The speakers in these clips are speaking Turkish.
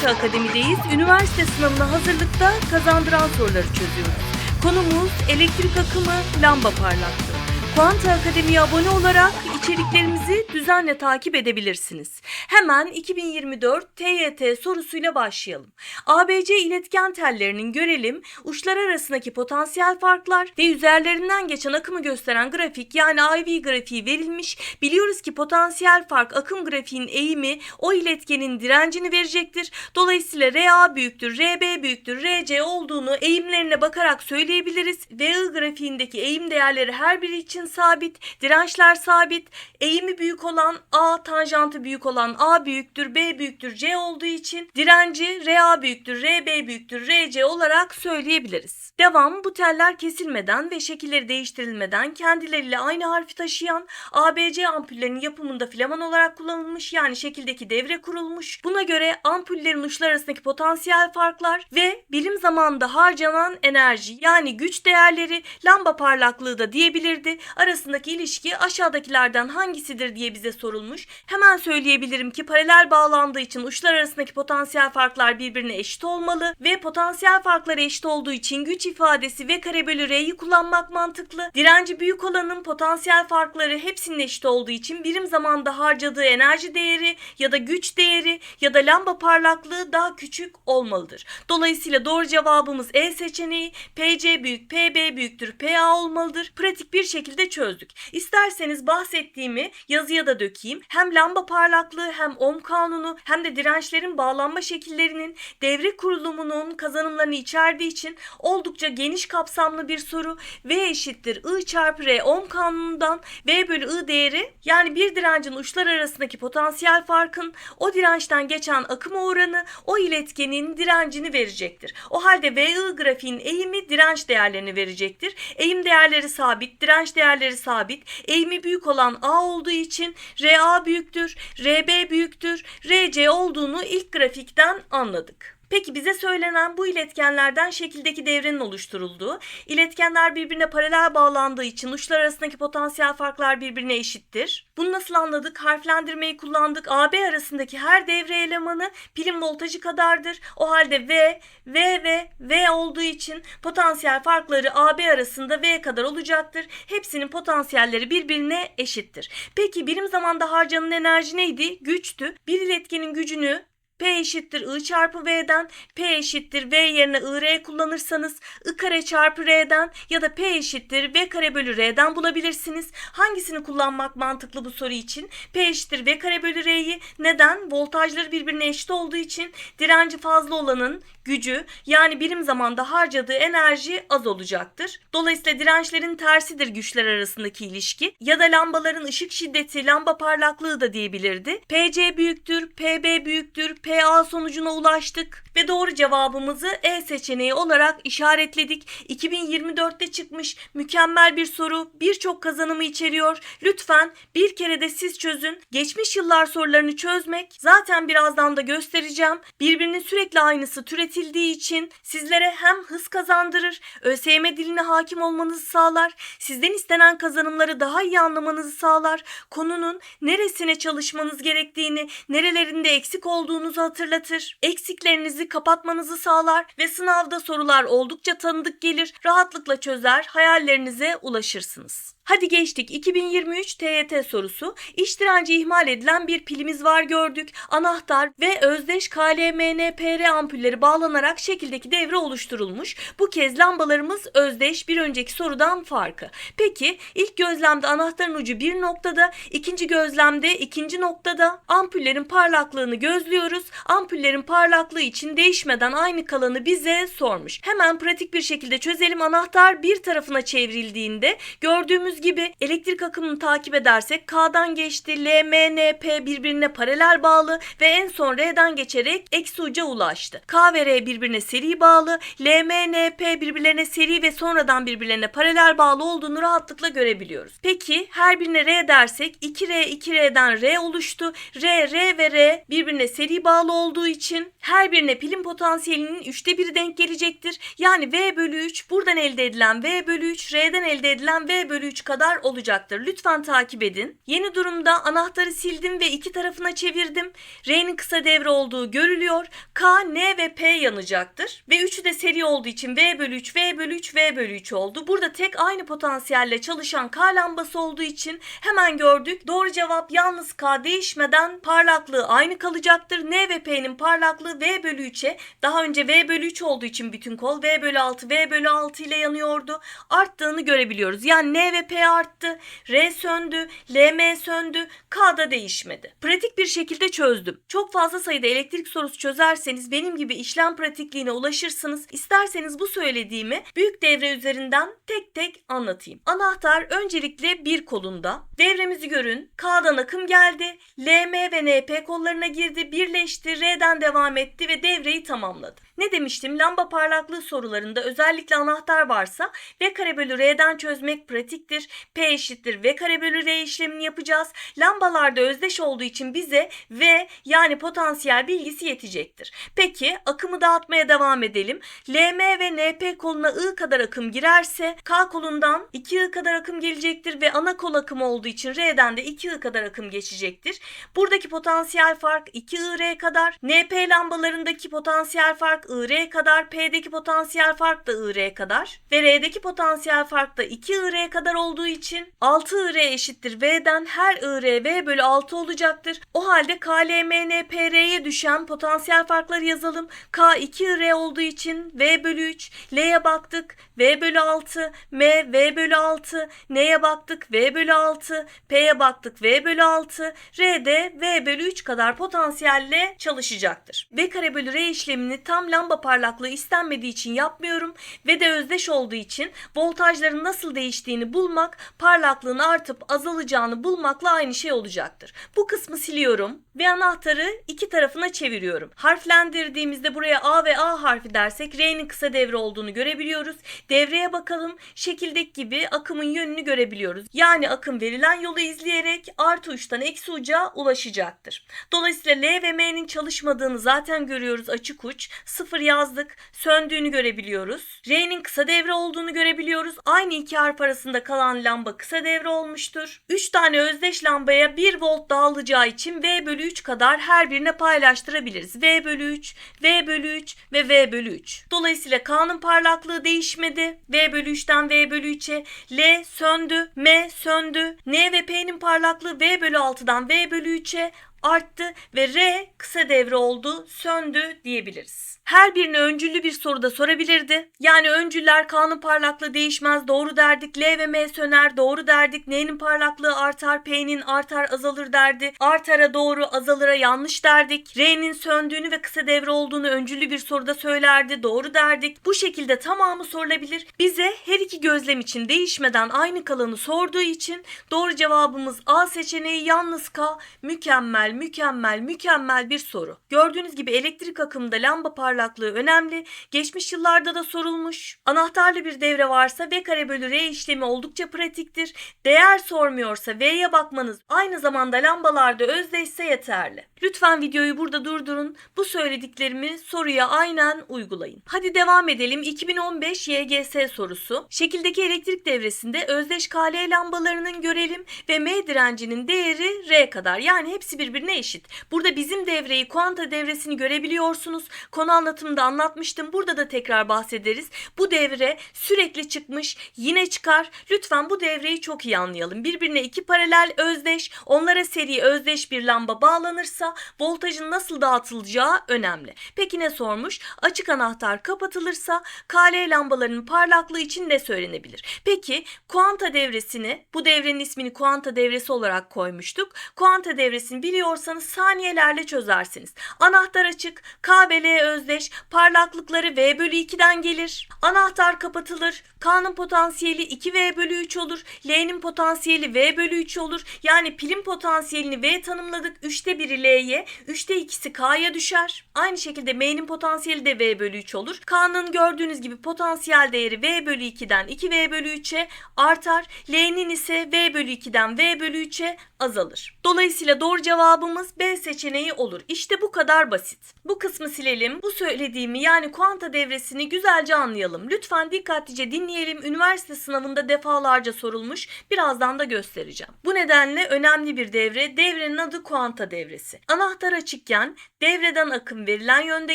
Kuanta Akademi'deyiz. Üniversite sınavına hazırlıkta kazandıran soruları çözüyoruz. Konumuz elektrik akımı, lamba parlaklığı. Kuanta Akademi'ye abone olarak içeriklerimizi düzenle takip edebilirsiniz. Hemen 2024 TYT sorusuyla başlayalım. ABC iletken tellerinin görelim, uçlar arasındaki potansiyel farklar ve üzerlerinden geçen akımı gösteren grafik yani IV grafiği verilmiş. Biliyoruz ki potansiyel fark akım grafiğin eğimi o iletkenin direncini verecektir. Dolayısıyla RA büyüktür, RB büyüktür, RC olduğunu eğimlerine bakarak söyleyebiliriz. VI grafiğindeki eğim değerleri her biri için sabit, dirençler sabit. Eğimi büyük olan A, tanjantı büyük olan A büyüktür, B büyüktür, C olduğu için direnci RA büyüktür, RB büyüktür, RC olarak söyleyebiliriz. Devam bu teller kesilmeden ve şekilleri değiştirilmeden kendileriyle aynı harfi taşıyan ABC ampullerinin yapımında filaman olarak kullanılmış yani şekildeki devre kurulmuş. Buna göre ampullerin uçlar arasındaki potansiyel farklar ve birim zamanında harcanan enerji yani güç değerleri lamba parlaklığı da diyebilirdi. Arasındaki ilişki aşağıdakilerden hangisidir diye bize sorulmuş. Hemen söyleyebilirim ki paralel bağlandığı için uçlar arasındaki potansiyel farklar birbirine eşit olmalı ve potansiyel farkları eşit olduğu için güç ifadesi ve kare bölü R'yi kullanmak mantıklı. Direnci büyük olanın potansiyel farkları hepsinin eşit olduğu için birim zamanda harcadığı enerji değeri ya da güç değeri ya da lamba parlaklığı daha küçük olmalıdır. Dolayısıyla doğru cevabımız E seçeneği PC büyük PB büyüktür PA olmalıdır. Pratik bir şekilde çözdük. İsterseniz bahsettiğimi yazıya da dökeyim. Hem lamba parlaklığı hem ohm kanunu hem de dirençlerin bağlanma şekillerinin devre kurulumunun kazanımlarını içerdiği için oldukça geniş kapsamlı bir soru. V eşittir I çarpı R ohm kanunundan V bölü I değeri yani bir direncin uçlar arasındaki potansiyel farkın o dirençten geçen akım oranı o iletkenin direncini verecektir. O halde VI grafiğin eğimi direnç değerlerini verecektir. Eğim değerleri sabit, direnç değerleri sabit. Eğimi büyük olan A olduğu için RA büyüktür, RB büyüktür, RC olduğunu ilk grafikten anladık. Peki bize söylenen bu iletkenlerden şekildeki devrenin oluşturulduğu, iletkenler birbirine paralel bağlandığı için uçlar arasındaki potansiyel farklar birbirine eşittir. Bunu nasıl anladık? Harflendirmeyi kullandık. AB arasındaki her devre elemanı pilin voltajı kadardır. O halde V, V ve V olduğu için potansiyel farkları AB arasında V kadar olacaktır. Hepsinin potansiyelleri birbirine eşittir. Peki birim zamanda harcanan enerji neydi? Güçtü. Bir iletkenin gücünü P eşittir I çarpı V'den, P eşittir V yerine IR kullanırsanız I kare çarpı R'den ya da P eşittir V kare bölü R'den bulabilirsiniz. Hangisini kullanmak mantıklı bu soru için? P eşittir V kare bölü R'yi neden? Voltajları birbirine eşit olduğu için direnci fazla olanın gücü yani birim zamanda harcadığı enerji az olacaktır. Dolayısıyla dirençlerin tersidir güçler arasındaki ilişki ya da lambaların ışık şiddeti, lamba parlaklığı da diyebilirdi. PC büyüktür, PB büyüktür, PA sonucuna ulaştık ve doğru cevabımızı E seçeneği olarak işaretledik. 2024'te çıkmış mükemmel bir soru, birçok kazanımı içeriyor. Lütfen bir kere de siz çözün. Geçmiş yıllar sorularını çözmek zaten birazdan da göstereceğim. Birbirinin sürekli aynısı türetildiği için sizlere hem hız kazandırır, ÖSYM diline hakim olmanızı sağlar, sizden istenen kazanımları daha iyi anlamanızı sağlar, konunun neresine çalışmanız gerektiğini, nerelerinde eksik olduğunuzu hatırlatır, eksiklerinizi kapatmanızı sağlar ve sınavda sorular oldukça tanıdık gelir, rahatlıkla çözer, hayallerinize ulaşırsınız. Hadi geçtik 2023 TYT sorusu. İş direnci ihmal edilen bir pilimiz var gördük. Anahtar ve özdeş KLMNPR ampulleri bağlanarak şekildeki devre oluşturulmuş. Bu kez lambalarımız özdeş bir önceki sorudan farkı. Peki ilk gözlemde anahtarın ucu bir noktada, ikinci gözlemde ikinci noktada ampullerin parlaklığını gözlüyoruz. Ampullerin parlaklığı için değişmeden aynı kalanı bize sormuş. Hemen pratik bir şekilde çözelim. Anahtar bir tarafına çevrildiğinde gördüğümüz gibi elektrik akımını takip edersek K'dan geçti, L, M, N, P birbirine paralel bağlı ve en son R'den geçerek eksi uca ulaştı. K ve R birbirine seri bağlı, L, M, N, P birbirlerine seri ve sonradan birbirlerine paralel bağlı olduğunu rahatlıkla görebiliyoruz. Peki her birine R dersek 2R, 2R'den R oluştu. R, R ve R birbirine seri bağlı olduğu için her birine pilin potansiyelinin üçte biri denk gelecektir. Yani V bölü 3 buradan elde edilen V bölü 3, R'den elde edilen V bölü 3 kadar olacaktır. Lütfen takip edin. Yeni durumda anahtarı sildim ve iki tarafına çevirdim. R'nin kısa devre olduğu görülüyor. K, N ve P yanacaktır. Ve üçü de seri olduğu için V bölü 3, V bölü 3, V bölü 3 oldu. Burada tek aynı potansiyelle çalışan K lambası olduğu için hemen gördük. Doğru cevap yalnız K değişmeden parlaklığı aynı kalacaktır. N ve P'nin parlaklığı V bölü 3'e daha önce V bölü 3 olduğu için bütün kol V bölü 6, V bölü 6 ile yanıyordu. Arttığını görebiliyoruz. Yani N ve P arttı. R söndü. LM söndü. K da değişmedi. Pratik bir şekilde çözdüm. Çok fazla sayıda elektrik sorusu çözerseniz benim gibi işlem pratikliğine ulaşırsınız. İsterseniz bu söylediğimi büyük devre üzerinden tek tek anlatayım. Anahtar öncelikle bir kolunda. Devremizi görün. K'dan akım geldi. LM ve NP kollarına girdi. Birleşti. R'den devam etti ve devreyi tamamladı. Ne demiştim? Lamba parlaklığı sorularında özellikle anahtar varsa V kare bölü R'den çözmek pratiktir. P eşittir V kare bölü R işlemini yapacağız. Lambalarda özdeş olduğu için bize V yani potansiyel bilgisi yetecektir. Peki akımı dağıtmaya devam edelim. LM ve NP koluna I kadar akım girerse K kolundan 2I kadar akım gelecektir ve ana kol akımı olduğu için R'den de 2I kadar akım geçecektir. Buradaki potansiyel fark 2IR kadar. NP lambalarındaki potansiyel fark IR kadar. P'deki potansiyel fark da IR kadar. Ve R'deki potansiyel fark da 2IR kadar olduğu için 6IR eşittir V'den her IR V bölü 6 olacaktır. O halde KLMNPR'ye düşen potansiyel farkları yazalım. K 2IR olduğu için V bölü 3. L'ye baktık. V bölü 6. M V bölü 6. N'ye baktık. V bölü 6. P'ye baktık. V bölü 6. R'de V bölü 3 kadar potansiyelle çalışacaktır. V kare bölü R işlemini tam lamba parlaklığı istenmediği için yapmıyorum ve de özdeş olduğu için voltajların nasıl değiştiğini bulmak, parlaklığın artıp azalacağını bulmakla aynı şey olacaktır. Bu kısmı siliyorum ve anahtarı iki tarafına çeviriyorum. Harflendirdiğimizde buraya A ve A harfi dersek R'nin kısa devre olduğunu görebiliyoruz. Devreye bakalım. Şekildeki gibi akımın yönünü görebiliyoruz. Yani akım verilen yolu izleyerek artı uçtan eksi uca ulaşacaktır. Dolayısıyla L ve M'nin çalışmadığını zaten görüyoruz açık uç. Sıfır yazdık. Söndüğünü görebiliyoruz. R'nin kısa devre olduğunu görebiliyoruz. Aynı iki harf arasında kalan lamba kısa devre olmuştur. 3 tane özdeş lambaya 1 volt dağılacağı için V bölü 3 kadar her birine paylaştırabiliriz. V bölü 3, V bölü 3 ve V bölü 3. Dolayısıyla K'nın parlaklığı değişmedi. V bölü 3'ten V bölü 3'e. L söndü. M söndü. N ve P'nin parlaklığı V bölü 6'dan V bölü 3'e arttı ve R kısa devre oldu, söndü diyebiliriz. Her birine öncüllü bir soru da sorabilirdi. Yani öncüller K'nın parlaklığı değişmez doğru derdik. L ve M söner doğru derdik. N'nin parlaklığı artar, P'nin artar azalır derdi. Artara doğru azalıra yanlış derdik. R'nin söndüğünü ve kısa devre olduğunu öncüllü bir soruda söylerdi doğru derdik. Bu şekilde tamamı sorulabilir. Bize her iki gözlem için değişmeden aynı kalanı sorduğu için doğru cevabımız A seçeneği yalnız K mükemmel mükemmel mükemmel bir soru. Gördüğünüz gibi elektrik akımında lamba parlaklığı önemli. Geçmiş yıllarda da sorulmuş. Anahtarlı bir devre varsa V kare bölü R işlemi oldukça pratiktir. Değer sormuyorsa V'ye bakmanız aynı zamanda lambalarda özdeşse yeterli. Lütfen videoyu burada durdurun. Bu söylediklerimi soruya aynen uygulayın. Hadi devam edelim. 2015 YGS sorusu. Şekildeki elektrik devresinde özdeş KL lambalarının görelim ve M direncinin değeri R kadar. Yani hepsi birbirine eşit. Burada bizim devreyi, kuanta devresini görebiliyorsunuz. Konu anlatımında anlatmıştım. Burada da tekrar bahsederiz. Bu devre sürekli çıkmış, yine çıkar. Lütfen bu devreyi çok iyi anlayalım. Birbirine iki paralel özdeş, onlara seri özdeş bir lamba bağlanırsa voltajın nasıl dağıtılacağı önemli. Peki ne sormuş? Açık anahtar kapatılırsa KL lambalarının parlaklığı için ne söylenebilir? Peki kuanta devresini, bu devrenin ismini kuanta devresi olarak koymuştuk. Kuanta devresini biliyorsanız saniyelerle çözersiniz. Anahtar açık, K ve L özdeş, parlaklıkları V bölü 2'den gelir. Anahtar kapatılır, K'nın potansiyeli 2V bölü 3 olur, L'nin potansiyeli V bölü 3 olur. Yani pilin potansiyelini V tanımladık, 3'te 1'i L'ye, 3'te 2'si K'ya düşer. Aynı şekilde M'nin potansiyeli de V bölü 3 olur. K'nın gördüğünüz gibi potansiyel değeri V bölü 2'den 2V bölü 3'e artar. L'nin ise V bölü 2'den V bölü 3'e azalır. Dolayısıyla doğru cevabı cevabımız B seçeneği olur. İşte bu kadar basit. Bu kısmı silelim. Bu söylediğimi yani kuanta devresini güzelce anlayalım. Lütfen dikkatlice dinleyelim. Üniversite sınavında defalarca sorulmuş. Birazdan da göstereceğim. Bu nedenle önemli bir devre. Devrenin adı kuanta devresi. Anahtar açıkken devreden akım verilen yönde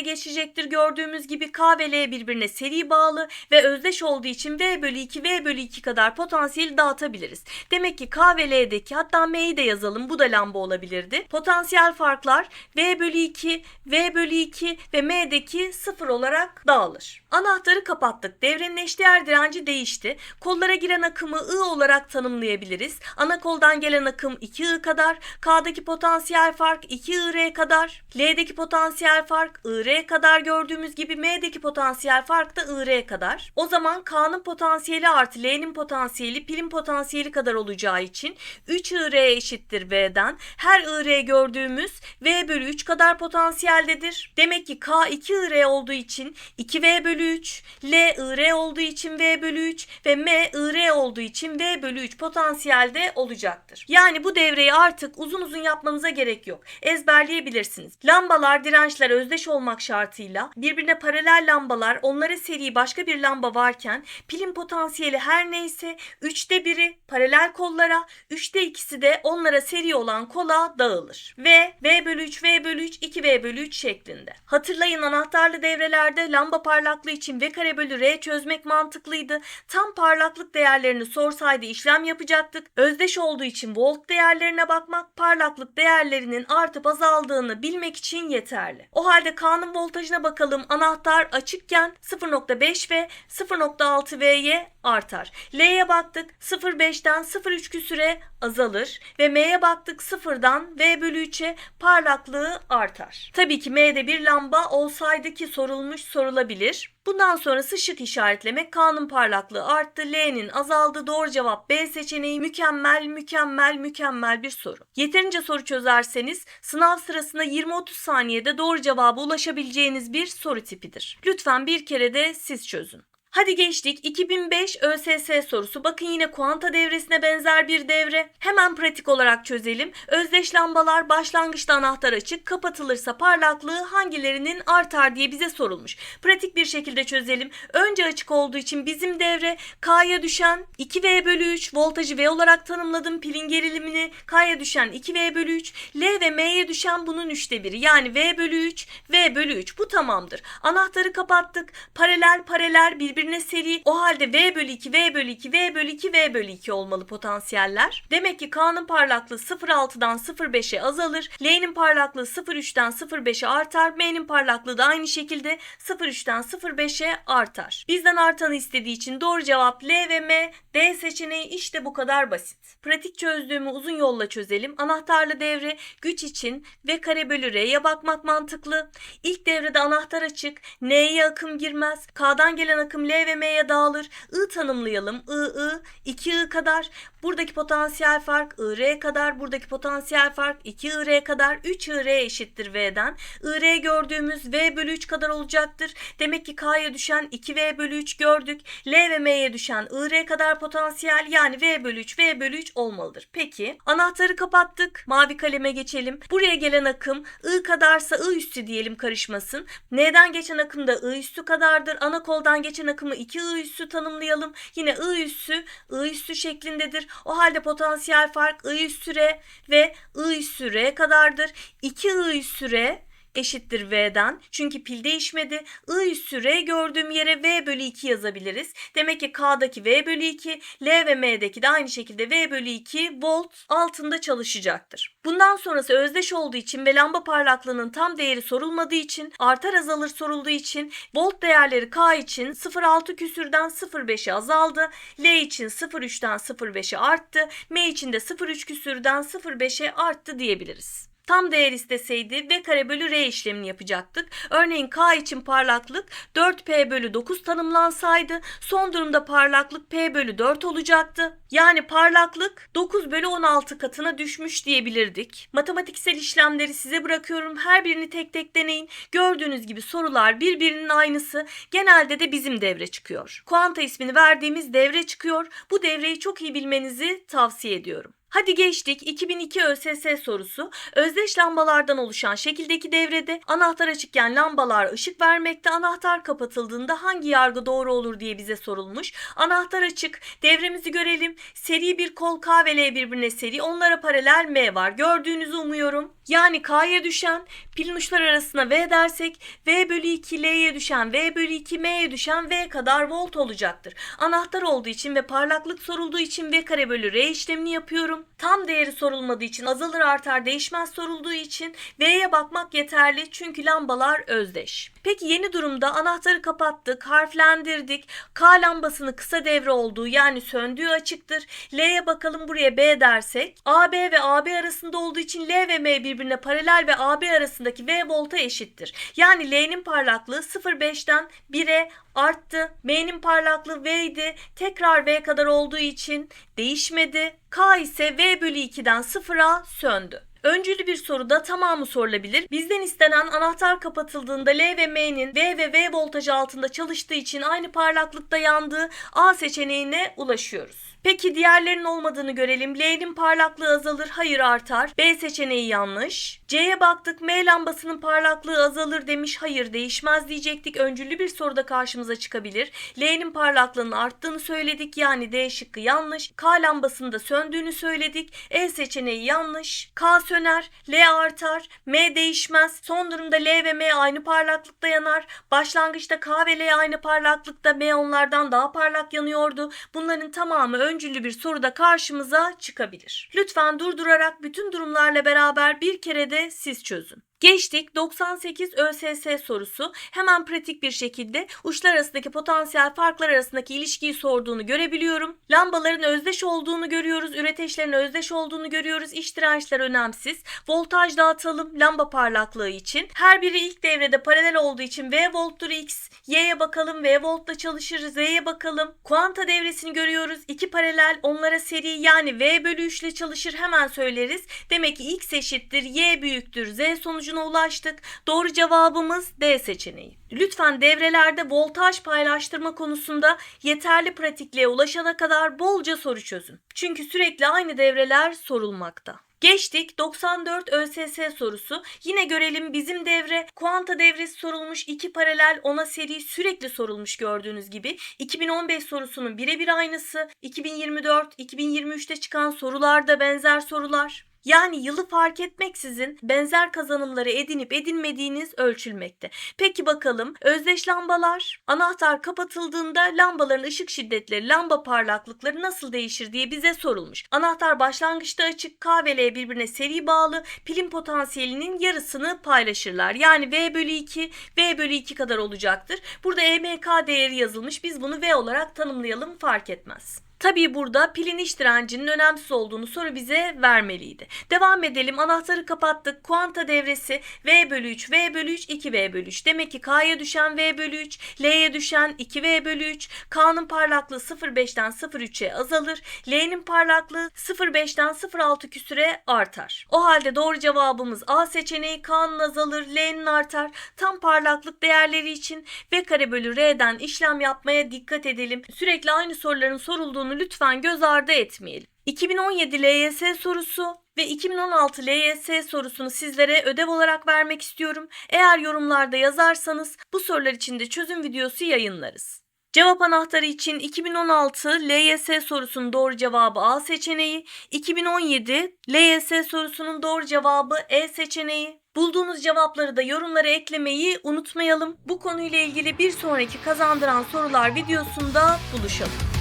geçecektir. Gördüğümüz gibi K ve L birbirine seri bağlı ve özdeş olduğu için V bölü 2 V bölü 2 kadar potansiyeli dağıtabiliriz. Demek ki K ve L'deki hatta M'yi de yazalım. Bu da lamba olabilirdi. Potansiyel farklar V bölü 2, V bölü 2 ve M'deki 0 olarak dağılır. Anahtarı kapattık. Devrenin eşdeğer direnci değişti. Kollara giren akımı I olarak tanımlayabiliriz. Ana koldan gelen akım 2I kadar. K'daki potansiyel fark 2IR kadar. L'deki potansiyel fark IR kadar gördüğümüz gibi M'deki potansiyel fark da IR kadar. O zaman K'nın potansiyeli artı L'nin potansiyeli pilin potansiyeli kadar olacağı için 3 IR eşittir V'den. Her IR gördüğümüz V bölü 3 kadar potansiyeldedir. Demek ki K 2 IR olduğu için 2V bölü 3, L IR olduğu için V bölü 3 ve M IR olduğu için V bölü 3 potansiyelde olacaktır. Yani bu devreyi artık uzun uzun yapmanıza gerek yok. Ezberleyebilirsiniz. Lambalar dirençler özdeş olmak şartıyla birbirine paralel lambalar onlara seri başka bir lamba varken pilin potansiyeli her neyse 3'te biri paralel kollara 3'te ikisi de onlara seri olan kola dağılır. Ve V bölü 3 V bölü 3 2V bölü 3 şeklinde. Hatırlayın anahtarlı devrelerde lamba parlaklığı için V kare bölü R çözmek mantıklıydı. Tam parlaklık değerlerini sorsaydı işlem yapacaktık. Özdeş olduğu için volt değerlerine bakmak parlaklık değerlerinin artıp azaldığını bilmek için yeterli. O halde K'nın voltajına bakalım. Anahtar açıkken 0.5 ve 0.6 V'ye artar. L'ye baktık 0.5'ten 0.3 küsüre azalır ve M'ye baktık 0'dan V bölü 3'e parlaklığı artar. Tabii ki M'de bir lamba olsaydı ki sorulmuş sorulabilir. Bundan sonrası şık işaretlemek K'nın parlaklığı arttı, L'nin azaldı. Doğru cevap B seçeneği mükemmel, mükemmel, mükemmel bir soru. Yeterince soru çözerseniz sınav sırasında 20-30 saniyede doğru cevaba ulaşabileceğiniz bir soru tipidir. Lütfen bir kere de siz çözün. Hadi geçtik 2005 ÖSS sorusu. Bakın yine kuanta devresine benzer bir devre. Hemen pratik olarak çözelim. Özdeş lambalar başlangıçta anahtar açık, kapatılırsa parlaklığı hangilerinin artar diye bize sorulmuş. Pratik bir şekilde çözelim. Önce açık olduğu için bizim devre K'ya düşen 2V bölü 3 voltajı V olarak tanımladım. Pilin gerilimini K'ya düşen 2V bölü 3 L ve M'ye düşen bunun üçte biri. Yani V bölü 3 V bölü 3 bu tamamdır. Anahtarı kapattık. Paralel paralel birbirine seri. O halde V bölü 2 V bölü 2 V bölü 2 V bölü 2 olmalı potansiyeller. Demek ki K'nın parlaklığı 0.6'dan 0.5'e azalır. L'nin parlaklığı 0.3'ten 0.5'e artar. M'nin parlaklığı da aynı şekilde 0.3'ten 0.5'e artar. Bizden artanı istediği için doğru cevap L ve M. D seçeneği işte bu kadar basit. Pratik çözdüğümü uzun yolla çözelim. Anahtarlı devre güç için V kare bölü R'ye bakmak mantıklı. İlk devrede anahtar açık. N'ye akım girmez. K'dan gelen akım L ve M'ye dağılır. I tanımlayalım. I, I, 2I kadar. Buradaki potansiyel fark IR kadar. Buradaki potansiyel fark 2IR kadar. 3IR eşittir V'den. IR gördüğümüz V bölü 3 kadar olacaktır. Demek ki K'ya düşen 2V bölü 3 gördük. L ve M'ye düşen IR kadar potansiyel yani V bölü 3 V bölü 3 olmalıdır. Peki anahtarı kapattık. Mavi kaleme geçelim. Buraya gelen akım I kadarsa I üstü diyelim karışmasın. N'den geçen akım da I üstü kadardır. Ana koldan geçen akımı 2 I üstü tanımlayalım. Yine I üstü I üstü şeklindedir. O halde potansiyel fark I üstü R ve I üstü R kadardır. 2 I üstü R eşittir V'den. Çünkü pil değişmedi. I üssü R gördüğüm yere V bölü 2 yazabiliriz. Demek ki K'daki V bölü 2, L ve M'deki de aynı şekilde V bölü 2 volt altında çalışacaktır. Bundan sonrası özdeş olduğu için ve lamba parlaklığının tam değeri sorulmadığı için artar azalır sorulduğu için volt değerleri K için 0.6 küsürden 0.5'e azaldı. L için 0.3'ten 0.5'e arttı. M için de 0.3 küsürden 0.5'e arttı diyebiliriz. Tam değer isteseydi V kare bölü R işlemini yapacaktık. Örneğin K için parlaklık 4P bölü 9 tanımlansaydı son durumda parlaklık P bölü 4 olacaktı. Yani parlaklık 9 bölü 16 katına düşmüş diyebilirdik. Matematiksel işlemleri size bırakıyorum. Her birini tek tek deneyin. Gördüğünüz gibi sorular birbirinin aynısı. Genelde de bizim devre çıkıyor. Kuanta ismini verdiğimiz devre çıkıyor. Bu devreyi çok iyi bilmenizi tavsiye ediyorum. Hadi geçtik 2002 ÖSS sorusu. Özdeş lambalardan oluşan şekildeki devrede anahtar açıkken lambalar ışık vermekte. Anahtar kapatıldığında hangi yargı doğru olur diye bize sorulmuş. Anahtar açık. Devremizi görelim. Seri bir kol K ve L birbirine seri. Onlara paralel M var. Gördüğünüzü umuyorum. Yani K'ya düşen pilin uçları arasına V dersek V bölü 2 L'ye düşen V bölü 2 M'ye düşen V kadar volt olacaktır. Anahtar olduğu için ve parlaklık sorulduğu için V kare bölü R işlemini yapıyorum. Tam değeri sorulmadığı için azalır artar değişmez sorulduğu için V'ye bakmak yeterli çünkü lambalar özdeş. Peki yeni durumda anahtarı kapattık, harflendirdik. K lambasını kısa devre olduğu yani söndüğü açıktır. L'ye bakalım buraya B dersek. AB ve AB arasında olduğu için L ve M birbirine paralel ve AB arasındaki V volta eşittir. Yani L'nin parlaklığı 0.5'ten 1'e arttı. M'nin parlaklığı V. Tekrar V kadar olduğu için değişmedi. K ise V bölü 2'den 0'a söndü. Öncülü bir soruda tamamı sorulabilir. Bizden istenen anahtar kapatıldığında L ve M'nin V ve V voltajı altında çalıştığı için aynı parlaklıkta yandığı A seçeneğine ulaşıyoruz. Peki diğerlerinin olmadığını görelim. L'nin parlaklığı azalır, hayır artar. B seçeneği yanlış. C'ye baktık. M lambasının parlaklığı azalır demiş. Hayır değişmez diyecektik. Öncüllü bir soruda karşımıza çıkabilir. L'nin parlaklığının arttığını söyledik. Yani D şıkkı yanlış. K lambasında söndüğünü söyledik. E seçeneği yanlış. K söner, L artar, M değişmez. Son durumda L ve M aynı parlaklıkta yanar. Başlangıçta K ve L aynı parlaklıkta, M onlardan daha parlak yanıyordu. Bunların tamamı öncüllü bir soruda karşımıza çıkabilir. Lütfen durdurarak bütün durumlarla beraber bir kere de siz çözün. Geçtik 98 ÖSS sorusu. Hemen pratik bir şekilde uçlar arasındaki potansiyel farklar arasındaki ilişkiyi sorduğunu görebiliyorum. Lambaların özdeş olduğunu görüyoruz. Üreteçlerin özdeş olduğunu görüyoruz. İç dirençler önemsiz. Voltaj dağıtalım lamba parlaklığı için. Her biri ilk devrede paralel olduğu için V volttur X. Y'ye bakalım V voltla çalışır. Z'ye bakalım. Kuanta devresini görüyoruz. İki paralel onlara seri yani V bölü 3 ile çalışır. Hemen söyleriz. Demek ki X eşittir Y büyüktür Z sonucuna ulaştık. Doğru cevabımız D seçeneği. Lütfen devrelerde voltaj paylaştırma konusunda yeterli pratikliğe ulaşana kadar bolca soru çözün. Çünkü sürekli aynı devreler sorulmakta. Geçtik 94 ÖSS sorusu. Yine görelim bizim devre kuanta devresi sorulmuş iki paralel ona seri sürekli sorulmuş gördüğünüz gibi. 2015 sorusunun birebir aynısı. 2024, 2023'te çıkan sorularda benzer sorular. Yani yılı fark etmeksizin benzer kazanımları edinip edinmediğiniz ölçülmekte. Peki bakalım özdeş lambalar anahtar kapatıldığında lambaların ışık şiddetleri, lamba parlaklıkları nasıl değişir diye bize sorulmuş. Anahtar başlangıçta açık, K ve L birbirine seri bağlı, pilin potansiyelinin yarısını paylaşırlar. Yani V bölü 2, V bölü 2 kadar olacaktır. Burada EMK değeri yazılmış. Biz bunu V olarak tanımlayalım fark etmez. Tabii burada pilin iç direncinin önemsiz olduğunu soru bize vermeliydi. Devam edelim. Anahtarı kapattık. Kuanta devresi V bölü 3, V bölü 3, 2V bölü 3. Demek ki K'ya düşen V bölü 3, L'ye düşen 2V bölü 3. K'nın parlaklığı 0.5'ten 0.3'e azalır. L'nin parlaklığı 0.5'ten 0.6 küsüre artar. O halde doğru cevabımız A seçeneği K'nın azalır, L'nin artar. Tam parlaklık değerleri için V kare bölü R'den işlem yapmaya dikkat edelim. Sürekli aynı soruların sorulduğunu lütfen göz ardı etmeyelim. 2017 LYS sorusu ve 2016 LYS sorusunu sizlere ödev olarak vermek istiyorum. Eğer yorumlarda yazarsanız bu sorular için de çözüm videosu yayınlarız. Cevap anahtarı için 2016 LYS sorusunun doğru cevabı A seçeneği, 2017 LYS sorusunun doğru cevabı E seçeneği. Bulduğunuz cevapları da yorumlara eklemeyi unutmayalım. Bu konuyla ilgili bir sonraki kazandıran sorular videosunda buluşalım.